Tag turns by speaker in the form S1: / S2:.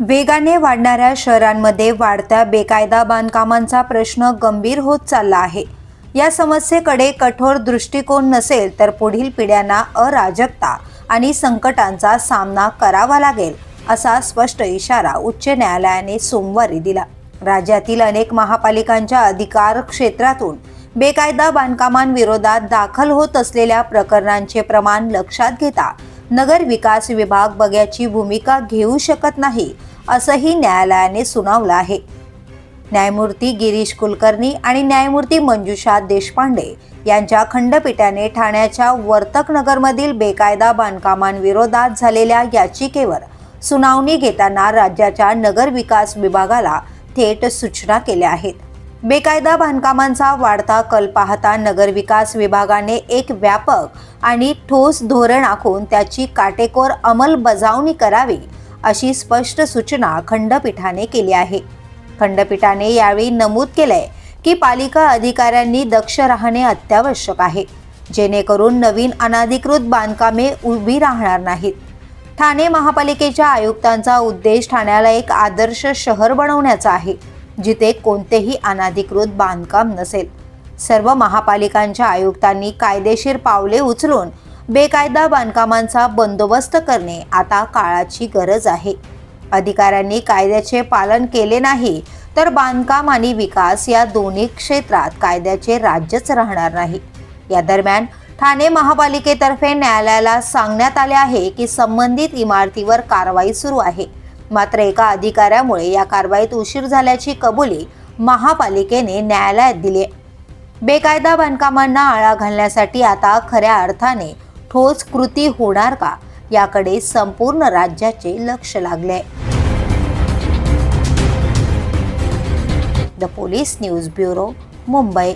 S1: वेगाने वाढणाऱ्या शहरांमध्ये वाढत्या बेकायदा बांधकामांचा प्रश्न गंभीर होत चालला आहे. या समस्येकडे कठोर दृष्टिकोन नसेल तर पुढील पिढ्यांना अराजकता आणि संकटांचा सामना करावा लागेल असा स्पष्ट इशारा उच्च न्यायालयाने सोमवारी दिला. राज्यातील अनेक महापालिकांच्या अधिकार क्षेत्रातून बेकायदा बांधकामांविरोधात दाखल होत असलेल्या प्रकरणांचे प्रमाण लक्षात घेता नगर विकास विभाग बग्याची भूमिका घेऊ शकत नाही असंही न्यायालयाने सुनावलं आहे. न्यायमूर्ती गिरीश कुलकर्णी आणि न्यायमूर्ती मंजुषा देशपांडे यांच्या खंडपीठाने ठाण्याच्या वर्तकनगरमधील बेकायदा बांधकामांविरोधात झालेल्या याचिकेवर सुनावणी घेताना राज्याच्या नगर विकास विभागाला थेट सूचना केल्या आहेत. बेकायदा बांधकामांचा वाढता कल पाहता नगरविकास विभागाने एक व्यापक आणि ठोस धोरण आखून त्याची काटेकोर अंमलबजावणी करावी अशी स्पष्ट सूचना खंडपीठाने केली आहे. खंडपीठाने यावेळी नमूद केलंय की पालिका अधिकाऱ्यांनी दक्ष राहणे अत्यावश्यक आहे जेणेकरून नवीन अनाधिकृत बांधकामे उभी राहणार नाहीत. ठाणे महापालिकेच्या आयुक्तांचा उद्देश ठाण्याला एक आदर्श शहर बनवण्याचा आहे. जिथे कोणतेही अनाधिकृत बांधकाम नसेल. सर्व महापालिकांच्या आयुक्तांनी कायदेशीर पावले उचलून बेकायदा बांधकामांचा बंदोबस्त करणे आता काळाची गरज आहे. अधिकाऱ्यांनी कायद्याचे पालन केले नाही तर बांधकाम आणि विकास या दोन्ही क्षेत्रात कायद्याचे राज्यच राहणार नाही. या दरम्यान ठाणे महापालिकेतर्फे न्यायालयाला सांगण्यात आले आहे की संबंधित इमारतीवर कारवाई सुरू आहे. मात्र एका अधिकाऱ्यामुळे या कारवाईत उशीर झाल्याची कबुली महापालिकेने न्यायालयात दिली आहे. बेकायदा बांधकामांना आळा घालण्यासाठी आता खऱ्या अर्थाने ठोस कृती होणार का याकडे संपूर्ण राज्याचे लक्ष लागले the police news bureau Mumbai